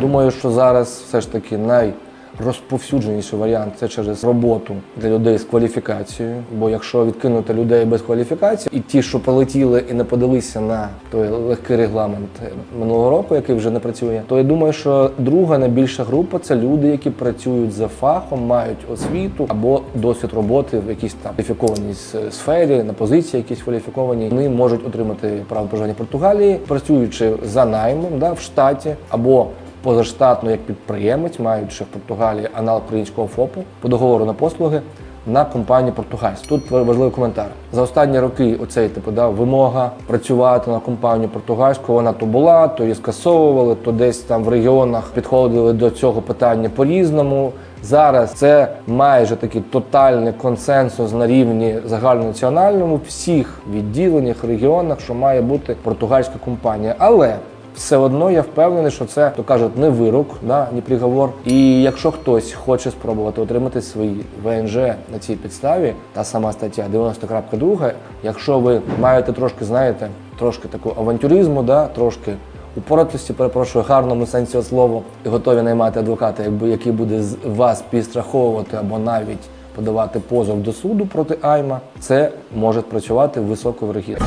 Думаю, що зараз все ж таки найрозповсюдженіший варіант це через роботу для людей з кваліфікацією. Бо якщо відкинути людей без кваліфікації, і ті, що полетіли і не подалися на той легкий регламент минулого року, який вже не працює, то я думаю, що друга найбільша група це люди, які працюють за фахом, мають освіту або досвід роботи в якійсь там кваліфікованій сфері, на позиції якісь кваліфіковані. Вони можуть отримати право проживання Португалії, працюючи за наймом да, в штаті або позаштатно як підприємець, маючи в Португалії аналог українського ФОПу по договору на послуги на компанію Португальську. Тут важливий коментар. За останні роки оцей типу да, вимога працювати на компанію португальську, вона то була, то її скасовували, то десь там в регіонах підходили до цього питання по-різному. Зараз це майже такий тотальний консенсус на рівні загальнонаціональному всіх відділеннях, регіонах, що має бути португальська компанія. Але все одно я впевнений, що це то кажуть не вирок, да, ні приговор. І якщо хтось хоче спробувати отримати свої ВНЖ на цій підставі, та сама стаття 90.2, якщо ви маєте трошки, знаєте, трошки такого авантюризму, да, трошки упоротості, перепрошую, гарному сенсі цього слова, і готові наймати адвоката, якби який буде з вас підстраховувати або навіть подавати позов до суду проти Айма, це може працювати регіоні.